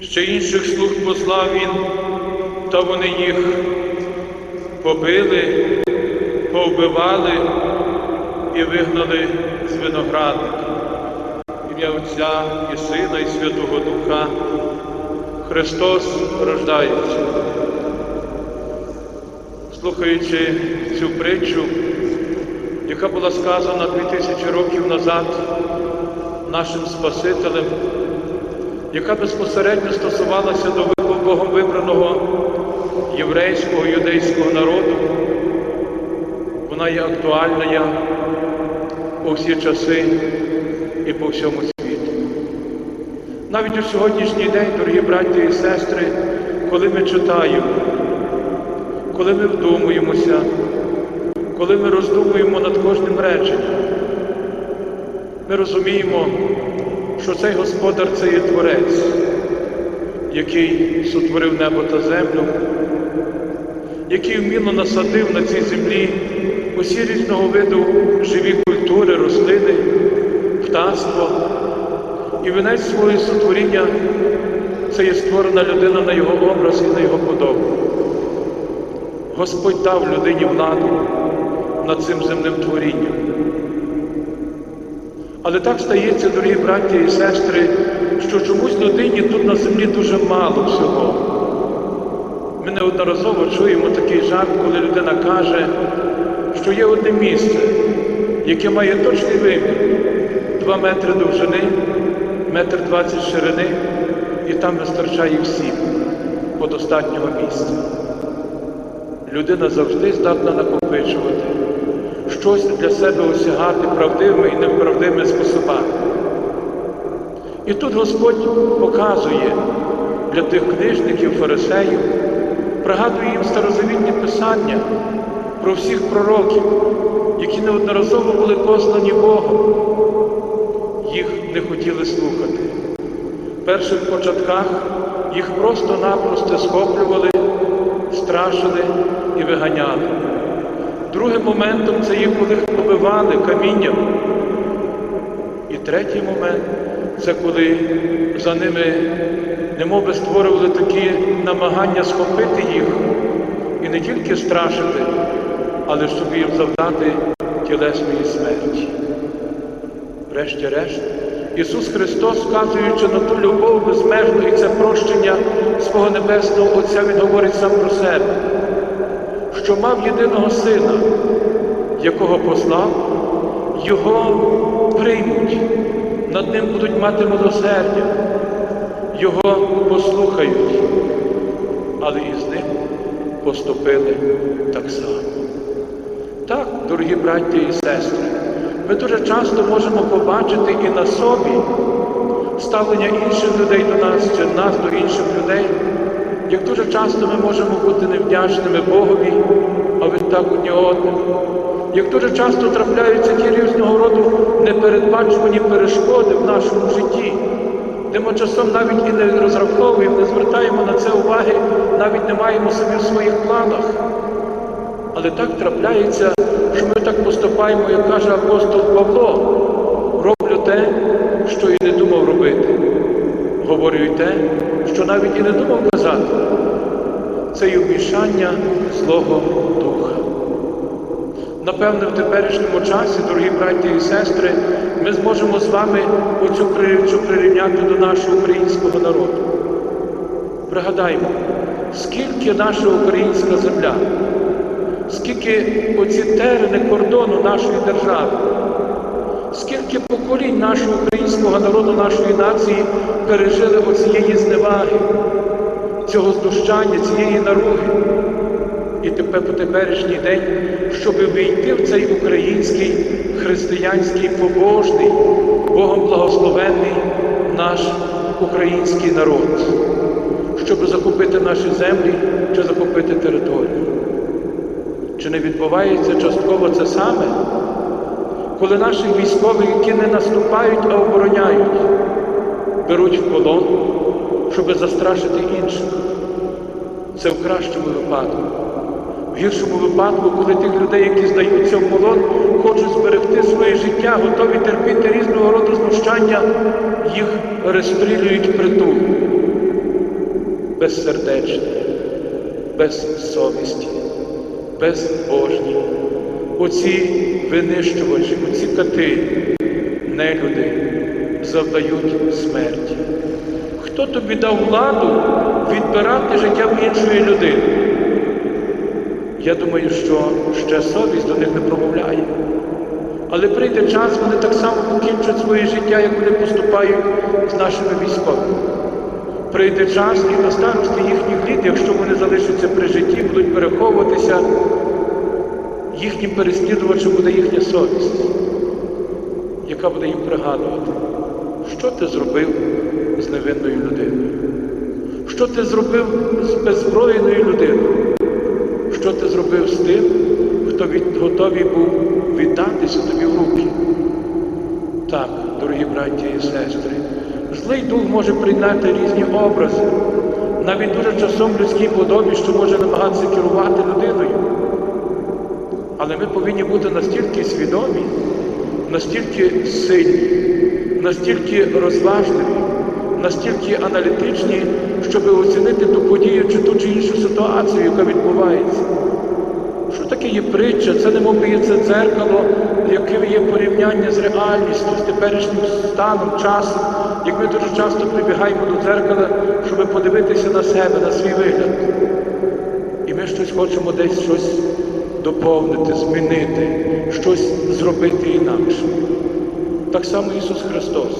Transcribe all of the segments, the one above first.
Ще інших слуг послав він, та вони їх побили, повбивали і вигнали з виноградника. Ім'я Отця і Сина, і Святого Духа. Христос рождається. Слухаючи цю притчу, яка була сказана 2000 років назад нашим Спасителем, яка безпосередньо стосувалася до Богом вибраного єврейського юдейського народу, вона є актуальна по всі часи і по всьому світу. Навіть у сьогоднішній день, дорогі браті і сестри, коли ми читаємо, коли ми вдумуємося, коли ми роздумуємо над кожним реченням, ми розуміємо, що цей Господар це є Творець, який сотворив небо та землю, який вміло насадив на цій землі усі різного виду живі культури, рослини, птаство. І вінець свого сотворіння це є створена людина на його образ і на його подобу. Господь дав людині владу над цим земним творінням. Але так стається, дорогі браті і сестри, що чомусь людині тут на землі дуже мало всього. Ми неодноразово чуємо такий жарт, коли людина каже, що є одне місце, яке має точний вимір 2 метри довжини, метр 20 ширини, і там вистачає всім по достатнього місця. Людина завжди здатна накопичувати, щось для себе осягати правдивими і неправдивими способами. І тут Господь показує для тих книжників, фарисеїв, пригадує їм старозавітні писання про всіх пророків, які неодноразово були послані Богом. Їх не хотіли слухати. В перших початках їх просто-напросто схоплювали, страшили і виганяли. Другим моментом це їх коли побивали камінням. І третій момент це коли за ними немови створювали такі намагання схопити їх і не тільки страшити, але щоб їм завдати тілесної смерті. Врешті-решт, Ісус Христос, вказуючи на ту любов безмежну і це прощення свого Небесного Отця, Він говорить сам про себе, що мав єдиного сина, якого послав, його приймуть, над ним будуть мати милосердя, його послухають, але і з ним поступили так само. Так, дорогі браті і сестри, ми дуже часто можемо побачити і на собі ставлення інших людей до нас чи нас до інших людей, як дуже часто ми можемо бути невдячними Богові, а відтак одні одним. Як дуже часто трапляються ті різного роду непередбачувані перешкоди в нашому житті, де ми часом навіть і не розраховуємо, не звертаємо на це уваги, навіть не маємо собі в своїх планах. Але так трапляється, що ми так поступаємо, як каже апостол Павло, роблю те, що і не думав робити. Говорю й те, навіть і не думав казати. Це і вмішання Злого Духа. Напевне, в теперішньому часі, дорогі браті і сестри, ми зможемо з вами оцю притчу прирівняти до нашого українського народу. Пригадаймо, скільки наша українська земля, скільки оці терени кордону нашої держави, скільки поколінь нашого українського народу, нашої нації пережили оцієї зневаги, цього знущання, цієї наруги. І тепер по теперішній день, щоб війти в цей український християнський побожний, Богом благословенний наш український народ, щоб захопити наші землі чи захопити територію. Чи не відбувається частково це саме, коли наші військові, які не наступають, а обороняють, беруть в полон, щоб застрашити інших? Це в кращому випадку. В гіршому випадку, коли тих людей, які здаються в полон, хочуть зберегти своє життя, готові терпіти різного роду знущання, їх розстрілюють притул, безсердечні, без совісті, безбожні. Оці винищувачі, оці кати, нелюди завдають смерті. Хто тобі дав владу відбирати життя в іншої людини? Я думаю, що ще совість до них не промовляє. Але прийде час, вони так само покінчать своє життя, як вони поступають з нашими військовими. Прийде час і на старості їхніх літ, якщо вони залишаться при житті, будуть переховуватися, їхнім переслідувачем буде їхня совість, яка буде їм пригадувати, що ти зробив з невинною людиною, що ти зробив з беззброєною людиною, що ти зробив з тим, хто готовий був віддатися тобі в руки. Так, дорогі браті і сестри, злий дух може прийняти різні образи, навіть дуже часом людській подобі, що може намагатися керувати людиною. Але ми повинні бути настільки свідомі, настільки сильні, настільки розважливі, настільки аналітичні, щоб оцінити ту подію чи ту чи іншу ситуацію, яка відбувається. Що таке є притча? Це не мов є це дзеркало, яке є порівняння з реальністю, з теперішнім станом, часом, як ми дуже часто прибігаємо до дзеркала, щоб подивитися на себе, на свій вигляд. І ми щось хочемо десь щось доповнити, змінити, щось зробити інакше. Так само Ісус Христос.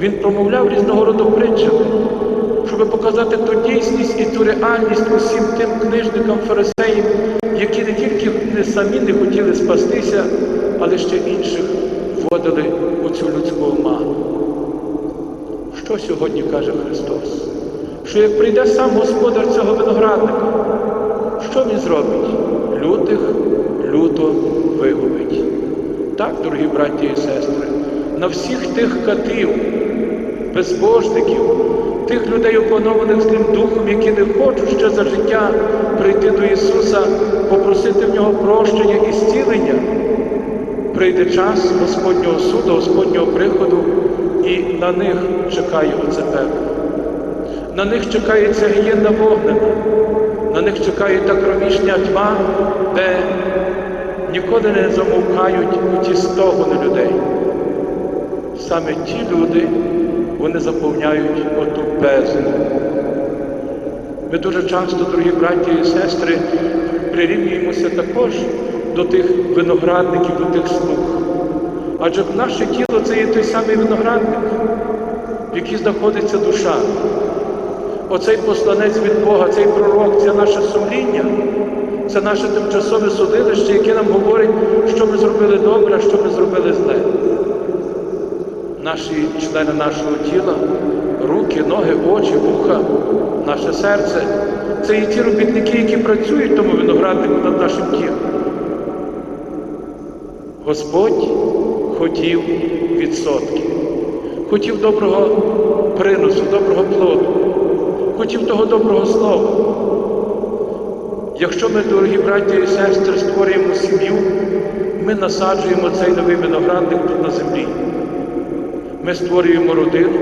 Він промовляв різного роду притчами, щоб показати ту дійсність і ту реальність усім тим книжникам, фарисеям, які не тільки не самі не хотіли спастися, але ще інших вводили у цю людську оману. Що сьогодні каже Христос? Що як прийде сам господар цього виноградника, що він зробить? Лютих люто вигубить. Так, дорогі браті і сестри, на всіх тих катів, безбожників, тих людей, опанованих злим духом, які не хочуть ще за життя прийти до Ісуса, попросити в нього прощення і зцілення, прийде час Господнього суду, Господнього приходу, і на них чекає оце пекло. На них чекає ця гієнна вогнена, на них чекає та кромішня тьма, де ніколи не замовкають ті стогони людей. Саме ті люди, вони заповняють оту бездну. Ми дуже часто, дорогі браті і сестри, прирівнюємося також до тих виноградників, до тих слуг. Адже наше тіло це є той самий виноградник, в якій знаходиться душа. Оцей посланець від Бога, цей пророк, це наше сумління, це наше тимчасове судилище, яке нам говорить, що ми зробили добре, що ми зробили зле. Наші члени нашого тіла, руки, ноги, очі, вуха, наше серце це і ті робітники, які працюють тому винограднику над нашим тілом. Господь хотів відсотків, хотів доброго приносу, доброго плоду, хотів того доброго слова. Якщо ми, дорогі браті і сестри, створюємо сім'ю, ми насаджуємо цей новий виноградник тут на землі. Ми створюємо родину,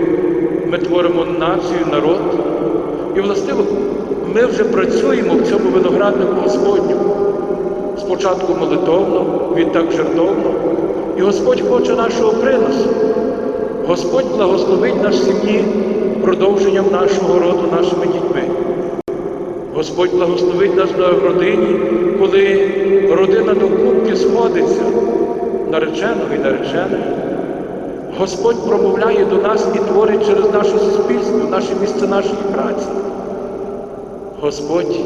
ми творимо націю, народ. І, властиво, ми вже працюємо в цьому винограднику Господньому. Спочатку молитовно, відтак жертовно. І Господь хоче нашого приносу. Господь благословить наш сім'ї продовженням нашого роду, нашими дітьми. Господь благословить нас в родині, коли родина до кубки сходиться, нареченого і нареченої. Господь промовляє до нас і творить через наше суспільство, наше місце нашої праці. Господь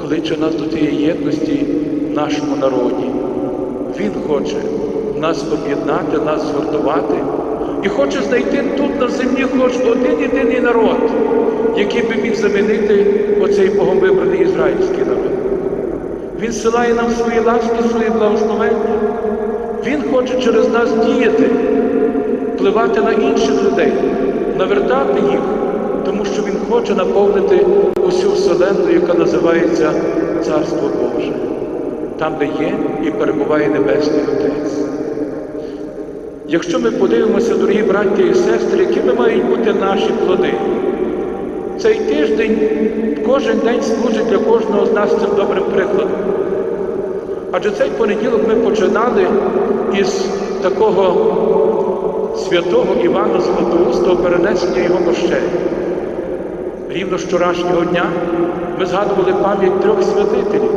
кличе нас до тієї єдності в нашому народі. Він хоче нас об'єднати, нас згуртувати і хоче знайти тут на землі хоч один єдиний народ, який би міг замінити оцей Богом вибраний ізраїльський народ. Він силає нам свої ласки, свої благословення. Він хоче через нас діяти, впливати на інших людей, навертати їх, тому що Він хоче наповнити усю вселенну, яка називається Царство Боже, там, де є і перебуває Небесний Отець. Якщо ми подивимося, дорогі браття і сестри, якими мають бути наші плоди, цей тиждень кожен день служить для кожного з нас цим добрим прикладом. Адже цей понеділок ми починали із такого святого Івана Златоустого перенесення його мощей. Рівно з вчорашнього дня ми згадували пам'ять трьох святителів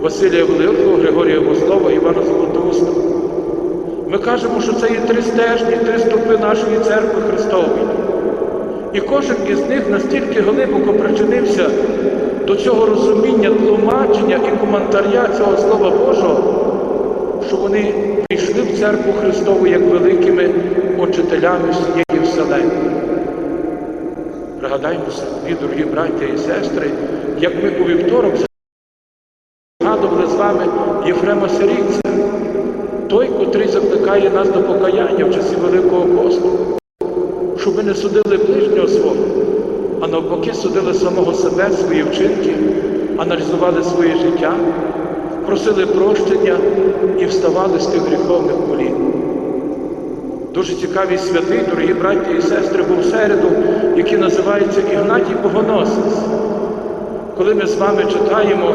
Василія Великого, Григорія Богослова і Івана Златоустого. Ми кажемо, що це є три стежні, три стопи нашої церкви Христової. І кожен із них настільки глибоко причинився до цього розуміння, тлумачення і коментаря цього Слова Божого, що вони прийшли в церкву Христову як великими учителями всієї Вселенної. Пригадаймо собі, дорогі браття і сестри, як ми у вівторок згадували з вами Єфрема Сирійця, закликає нас до покаяння в часі Великого посту, щоб ми не судили ближнього свого, а навпаки судили самого себе, свої вчинки, аналізували своє життя, просили прощення і вставали з тих гріховних колін. Дуже цікавий святий, дорогі браті і сестри, був середу, який називається Ігнатій Богоносець. Коли ми з вами читаємо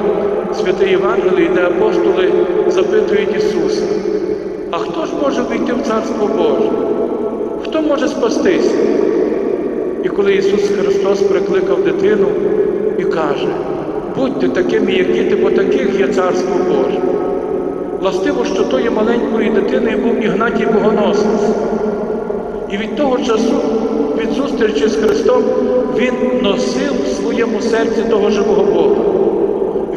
святе Євангеліє, де апостоли запитують Ісуса, а хто ж може війти в Царство Боже? Хто може спастися? І коли Ісус Христос прикликав дитину і каже, будьте такими, як діти, бо таких є Царство Боже. Властиво, що тої маленької дитини був Ігнатій Богоносець. І від того часу, від зустрічі з Христом, він носив в своєму серці того живого Бога.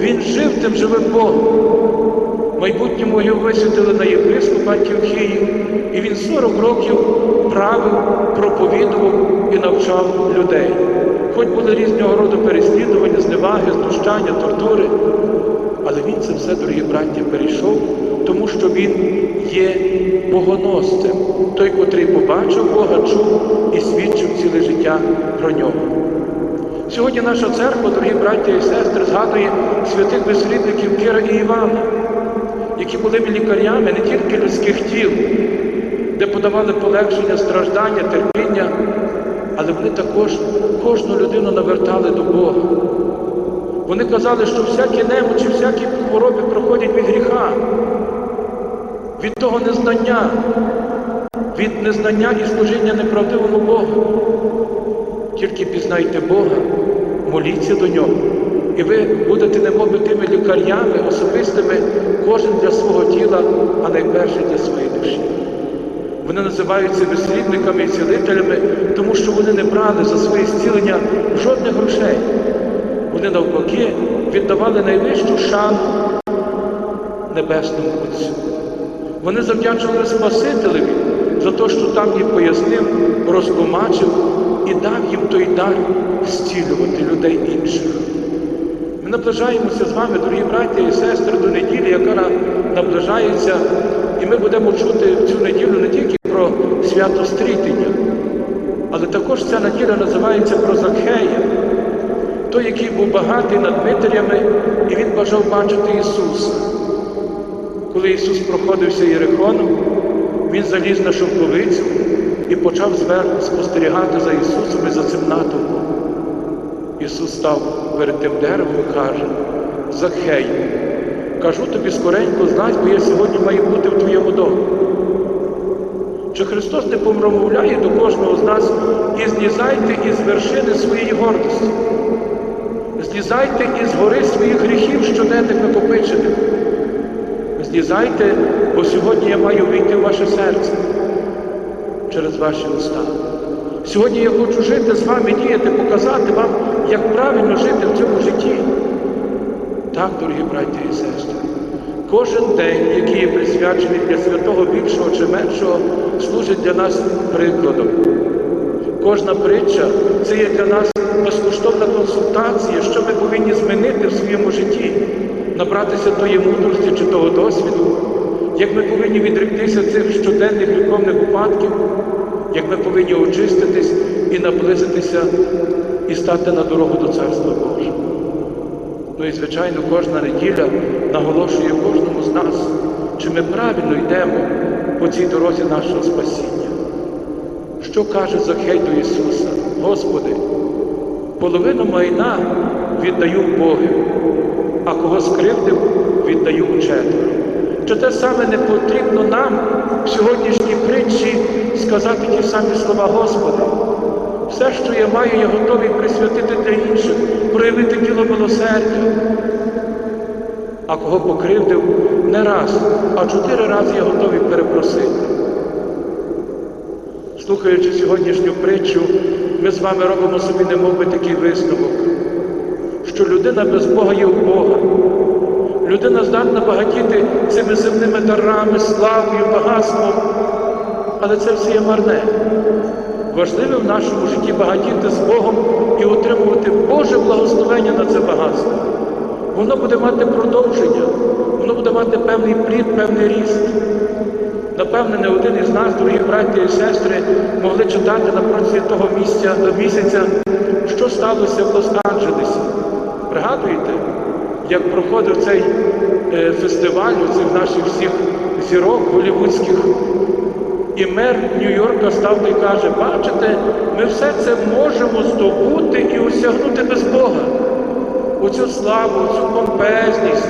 Він жив тим живим Богом. Майбутньому його висвятили на єпископа Антіохії, і він 40 років правив, проповідував і навчав людей. Хоч були різного роду переслідування, зневаги, знущання, тортури, але він це все, дорогі браття, перейшов, тому що він є богоносцем, той, котрий побачив Бога, чув і свідчив ціле життя про нього. Сьогодні наша церква, дорогі браття і сестри, згадує святих дослідників Кира і Івана, які були лікарями не тільки людських тіл, де подавали полегшення, страждання, терпіння, але вони також кожну людину навертали до Бога. Вони казали, що всякі немочі, всякі хвороби проходять від гріха, від того незнання, від незнання і служіння неправдивому Богу. Тільки пізнайте Бога, моліться до Нього, і ви будете немоби тими лікарями особистими, кожен для свого тіла, а найперше для своєї душі. Вони називаються дослідниками і цілителями, тому що вони не брали за своє зцілення жодних грошей. Вони навпаки віддавали найвищу шану Небесному Отцю. Вони завдячували Спасителеві за те, що там їм пояснив, розтлумачив і дав їм той дар зцілювати людей інших. Наближаємося з вами, дорогі браті і сестри, до неділі, яка наближається, і ми будемо чути цю неділю не тільки про свято стрітення, але також ця неділя називається про Закхея, той, який був багатий над Дмитрями, і він бажав бачити Ісуса. Коли Ісус проходився Єрихоном, Він заліз на шовковицю і почав спостерігати за Ісусом і за цим натовпом. Став перед тим деревом і каже, Захею, кажу тобі скоренько, знай, бо я сьогодні маю бути в твоєму домі. Чи Христос не промовляє до кожного з нас і злізайте із вершини своєї гордості, злізайте із гори своїх гріхів щоденних накопичених. Злізайте, бо сьогодні я маю війти в ваше серце через ваші уста. Сьогодні я хочу жити з вами, діяти, показати вам, як правильно жити в цьому житті. Так, дорогі браті і сестри, кожен день, який є присвячений для святого більшого чи меншого, служить для нас прикладом. Кожна притча це є для нас безкоштовна консультація, що ми повинні змінити в своєму житті, набратися тої мудрості чи того досвіду, як ми повинні відректися цих щоденних гріховних упадків, як ми повинні очиститись і наблизитися і стати на дорогу до Царства Божого. Ну і, звичайно, кожна неділя наголошує кожному з нас, чи ми правильно йдемо по цій дорозі нашого спасіння. Що каже Захей до Ісуса? Господи, половину майна віддаю в Боги, а кого скривдив, віддаю четверо. Чи те саме не потрібно нам в сьогоднішній притчі сказати ті самі слова Господи? Все, що я маю, я готовий присвятити для інших, проявити діло милосердя. А кого покривдив не раз, а чотири рази я готовий перепросити. Слухаючи сьогоднішню притчу, ми з вами робимо собі немов би такий висновок, що людина без Бога є у Бога. Людина здатна багатіти цими земними дарами, славою, багатством, але це все є марне. Важливе в нашому житті багатіти з Богом і отримувати Боже благословення на це багатство. Воно буде мати продовження, воно буде мати певний плід, певний ріст. Напевне, не один із нас, дорогі браті і сестри, могли читати на протязі того місця, до місяця, що сталося в Лос-Анджелесі. Пригадуєте, як проходив цей е, фестиваль цих наших всіх зірок голівудських, і мер Нью-Йорка став і каже, бачите, ми все це можемо здобути і осягнути без Бога. Оцю славу, оцю помпезність,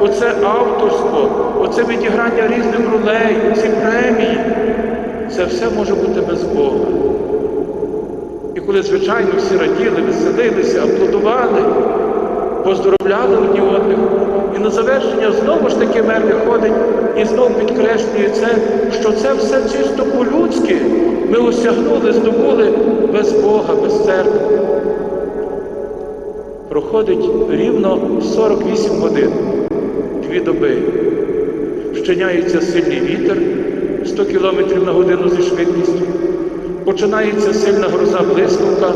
оце авторство, оце відіграння різних ролей, ці премії. Це все може бути без Бога. І коли, звичайно, всі раділи, веселилися, аплодували, поздоровляли одні одних, і на завершення знову ж таки мер виходить і знову підкреслює це, що це все чисто по-людськи ми осягнули, здобули без Бога, без церкви. Проходить рівно 48 годин, дві доби. Щиняється сильний вітер 100 км на годину зі швидкістю, починається сильна гроза блискавка,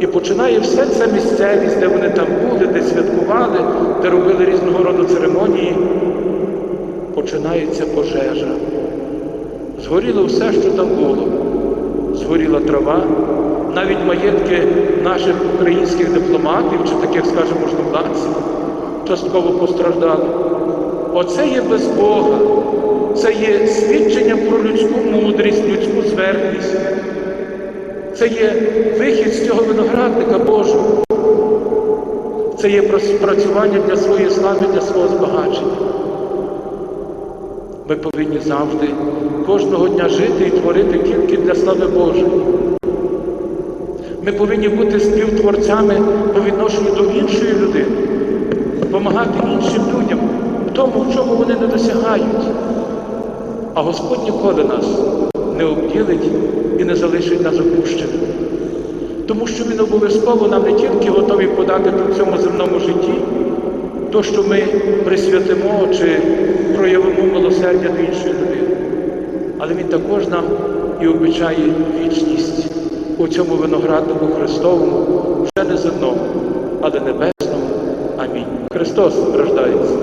і починає все це місцевість, де вони там були, де святкували, де робили різного роду церемонії. Починається пожежа. Згоріло все, що там було. Згоріла трава, навіть маєтки наших українських дипломатів чи таких, скажімо, можновладців частково постраждали. Оце є без Бога. Це є свідчення про людську мудрість, людську зверхність. Це є вихід з цього виноградника Божого. Це є працювання для своєї слави, для свого збагачення. Ми повинні завжди кожного дня жити і творити тільки для слави Божої. Ми повинні бути співтворцями по відношенню до іншої людини, допомагати іншим людям в тому, в чому вони не досягають. А Господь ніколи нас не обділить і не залишить нас опущеними. Тому що Він обов'язково нам не тільки готовий подати в цьому земному житті, то, що ми присвятимо чи проявимо милосердя до іншої людини, але Він також нам і обіцяє вічність у цьому виноградному Христовому, вже не земному, але небесному. Амінь. Христос рождається.